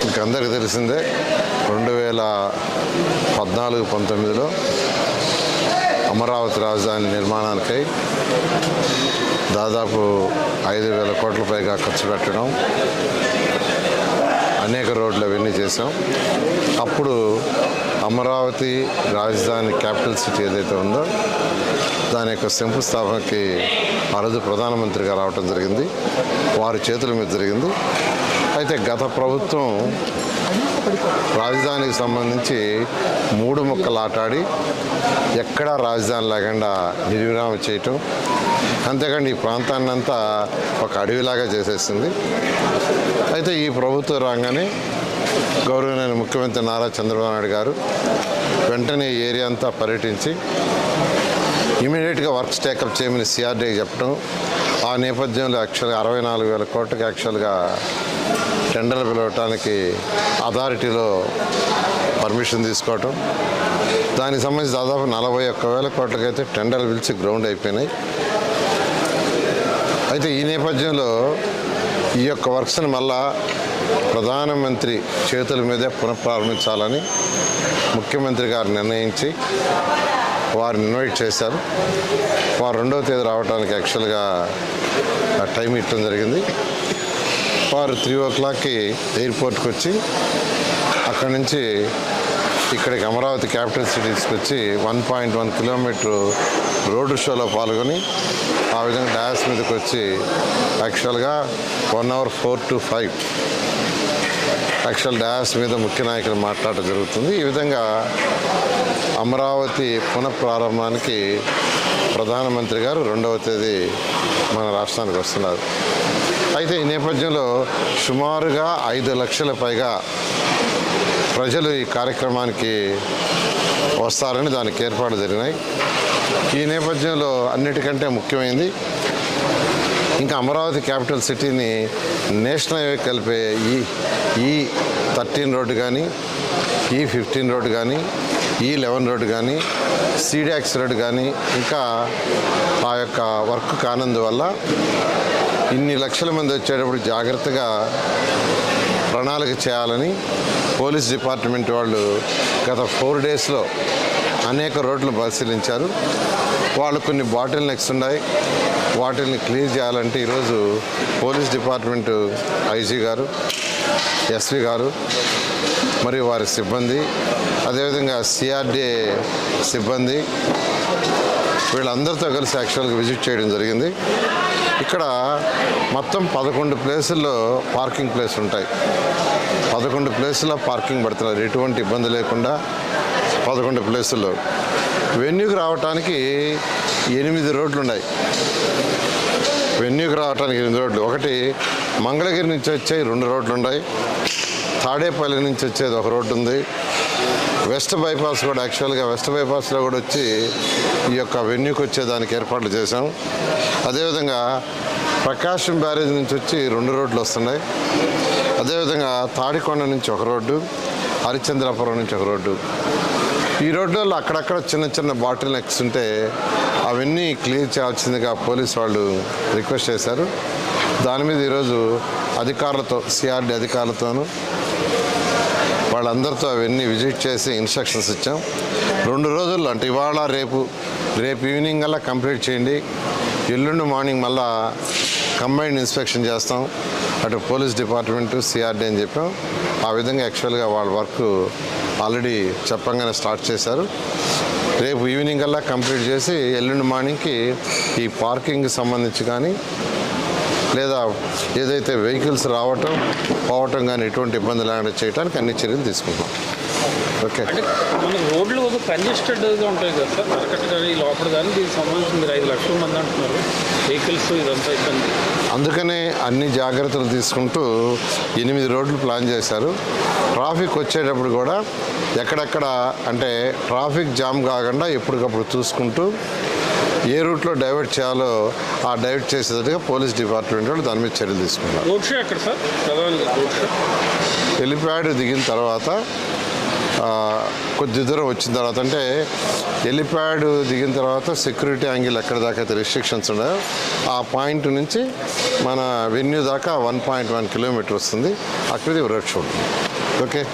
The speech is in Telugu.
మీకు అందరికీ తెలిసిందే రెండు వేల పద్నాలుగు పంతొమ్మిదిలో అమరావతి రాజధాని నిర్మాణానికై దాదాపు ఐదు వేల కోట్ల పైగా ఖర్చు పెట్టడం అనేక రోడ్లు అవన్నీ చేసాం అప్పుడు అమరావతి రాజధాని క్యాపిటల్ సిటీ ఏదైతే ఉందో దాని యొక్క శంకుస్థాపనకి ఆ రోజు ప్రధానమంత్రిగా రావటం జరిగింది. వారి చేతుల మీద జరిగింది. అయితే గత ప్రభుత్వం రాజధానికి సంబంధించి మూడు ముక్కలు ఆటాడి ఎక్కడా రాజధాని లేకుండా నిర్విరామం చేయటం. అంతేకాండి ఈ ప్రాంతాన్ని అంతా ఒక అడవిలాగా చేసేసింది. అయితే ఈ ప్రభుత్వం రాగానే గౌరవనీయ ముఖ్యమంత్రి నారా చంద్రబాబు నాయుడు గారు వెంటనే ఏరియా అంతా పర్యటించి ఇమీడియట్గా వర్క్స్ టేకప్ చేయమని సిఆర్డీకి చెప్పడం ఆ నేపథ్యంలో యాక్చువల్గా అరవై నాలుగు వేల కోట్లకి యాక్చువల్గా టెండర్లు పిలవటానికి అథారిటీలో పర్మిషన్ తీసుకోవటం. దానికి సంబంధించి దాదాపు నలభై ఒక్క వేల కోట్లకైతే టెండర్లు పిలిచి గ్రౌండ్ అయిపోయినాయి. అయితే ఈ నేపథ్యంలో ఈ యొక్క వర్క్స్ని మళ్ళా ప్రధానమంత్రి చేతుల మీదే పునఃప్రారంభించాలని ముఖ్యమంత్రి గారు నిర్ణయించి వారిని ఇన్వైట్ చేశారు. వారు రెండవ తేదీ రావడానికి యాక్చువల్గా టైం ఇవ్వడం జరిగింది. వారు త్రీ ఓ క్లాక్కి ఎయిర్పోర్ట్కి వచ్చి అక్కడి నుంచి ఇక్కడికి అమరావతి క్యాపిటల్ సిటీస్కి వచ్చి one point one kilometre road షోలో పాల్గొని ఆ విధంగా డయాస్ మీదకి వచ్చి యాక్చువల్గా one hour four to five actual dance మీద ముఖ్య నాయకులు మాట్లాడటం జరుగుతుంది. ఈ విధంగా అమరావతి పునఃప్రారంభానికి ప్రధానమంత్రి గారు రెండవ తేదీ మన రాష్ట్రానికి వస్తున్నారు. అయితే ఈ నేపథ్యంలో సుమారుగా ఐదు లక్షల పైగా ప్రజలు ఈ కార్యక్రమానికి వస్తారని దానికి ఏర్పాట్లు జరిగినాయి. ఈ నేపథ్యంలో అన్నిటికంటే ముఖ్యమైనది ఇంకా అమరావతి క్యాపిటల్ సిటీని నేషనల్ హైవే కలిపే ఈ ఈ థర్టీన్ రోడ్డు కానీ ఈ ఫిఫ్టీన్ రోడ్డు కానీ ఈ లెవెన్ రోడ్డు కానీ సీడాక్స్ రోడ్డు కానీ ఇంకా ఆ యొక్క వర్క్ కానందువల్ల ఇన్ని లక్షల మంది వచ్చేటప్పుడు జాగ్రత్తగా ప్రణాళిక చేయాలని పోలీస్ డిపార్ట్మెంట్ వాళ్ళు గత ఫోర్ డేస్లో అనేక రోడ్లు పరిశీలించారు. వాళ్ళు కొన్ని బాటిల్ నెక్స్ ఉన్నాయి. వాటిని క్లియర్ చేయాలంటే ఈరోజు పోలీస్ డిపార్ట్మెంట్ ఐజీ గారు ఎస్వి గారు మరియు వారి సిబ్బంది అదేవిధంగా సిఆర్డిఏ సిబ్బంది వీళ్ళందరితో కలిసి యాక్చువల్గా విజిట్ చేయడం జరిగింది. ఇక్కడ మొత్తం పదకొండు ప్లేసుల్లో పార్కింగ్ ప్లేస్ ఉంటాయి. పదకొండు ప్లేసుల్లో పార్కింగ్ పెడుతున్నారు. ఎటువంటి ఇబ్బంది లేకుండా పదకొండు ప్లేసుల్లో. వెన్యూకి రావడానికి ఎనిమిది రోడ్లు ఉన్నాయి. వెన్యూకి రావడానికి ఎనిమిది రోడ్లు. ఒకటి మంగళగిరి నుంచి వచ్చే రెండు రోడ్లు ఉన్నాయి. తాడేపల్లి నుంచి వచ్చేది ఒక రోడ్డు ఉంది. వెస్ట్ బైపాస్ కూడా యాక్చువల్గా వెస్ట్ బైపాస్లో కూడా వచ్చి ఈ యొక్క వెన్యూకి వచ్చేదానికి ఏర్పాట్లు చేశాం. అదేవిధంగా ప్రకాశం బ్యారేజ్ నుంచి వచ్చి రెండు రోడ్లు వస్తున్నాయి. అదేవిధంగా తాడికొండ నుంచి ఒక రోడ్డు హరిచంద్రాపురం నుంచి ఒక రోడ్డు. ఈ రోడ్లలో అక్కడక్కడ చిన్న చిన్న బాటిల్ నెక్స్ ఉంటే అవన్నీ క్లియర్ చేయాల్సిందిగా పోలీస్ వాళ్ళు రిక్వెస్ట్ చేశారు. దాని మీద ఈరోజు అధికారులతో సిఆర్డి అధికారులతోనూ వాళ్ళందరితో అవన్నీ విజిట్ చేసి ఇన్స్ట్రక్షన్స్ ఇచ్చాం. రెండు రోజుల్లో అంటే ఇవాళ రేపు రేపు ఈవినింగ్ అలా కంప్లీట్ చేయండి. ఎల్లుండి మార్నింగ్ మళ్ళా కంబైన్డ్ ఇన్స్పెక్షన్ చేస్తాం. అటు పోలీస్ డిపార్ట్మెంట్ సిఆర్డీ అని చెప్పాం. ఆ విధంగా యాక్చువల్గా వాళ్ళ వర్క్ ఆల్రెడీ చెప్పంగానే స్టార్ట్ చేశారు. రేపు ఈవినింగ్ అలా కంప్లీట్ చేసి ఎల్లుండి మార్నింగ్కి ఈ పార్కింగ్కి సంబంధించి కానీ లేదా ఏదైతే వెహికల్స్ రావటం పోవటం కానీ ఎటువంటి ఇబ్బంది లేకుండా చేయడానికి అన్ని చర్యలు తీసుకుంటాం ఓకే. అంటే మన రోడ్లు ఒక కంజెస్టెడ్గా ఉంటాయి కదా సార్. మార్కెట్ కానీ లోపల కానీ దీనికి సంబంధించి మీరు ఐదు లక్షల మంది అంటున్నారు. వెహికల్స్ ఇదంతా ఇబ్బంది. అందుకనే అన్ని జాగ్రత్తలు తీసుకుంటూ ఎనిమిది రోడ్లు ప్లాన్ చేశారు. ట్రాఫిక్ వచ్చేటప్పుడు కూడా ఎక్కడెక్కడ అంటే ట్రాఫిక్ జామ్ కాకుండా ఎప్పటికప్పుడు చూసుకుంటూ ఏ రూట్లో డైవర్ట్ చేయాలో ఆ డైవర్ట్ చేసేటట్టుగా పోలీస్ డిపార్ట్మెంట్ వాళ్ళు దాని మీద చర్యలు తీసుకున్నారు. హెలిప్యాడ్ దిగిన తర్వాత కొద్ది దూరం వచ్చిన తర్వాత అంటే హెలిప్యాడ్ దిగిన తర్వాత సెక్యూరిటీ యాంగిల్ ఎక్కడ దాకా అయితే రిస్ట్రిక్షన్స్ ఉన్నాయో ఆ పాయింట్ నుంచి మన వెన్యూ దాకా వన్ పాయింట్ వన్ కిలోమీటర్ వస్తుంది. అక్కడిది రెడ్ షూట్ ఓకే.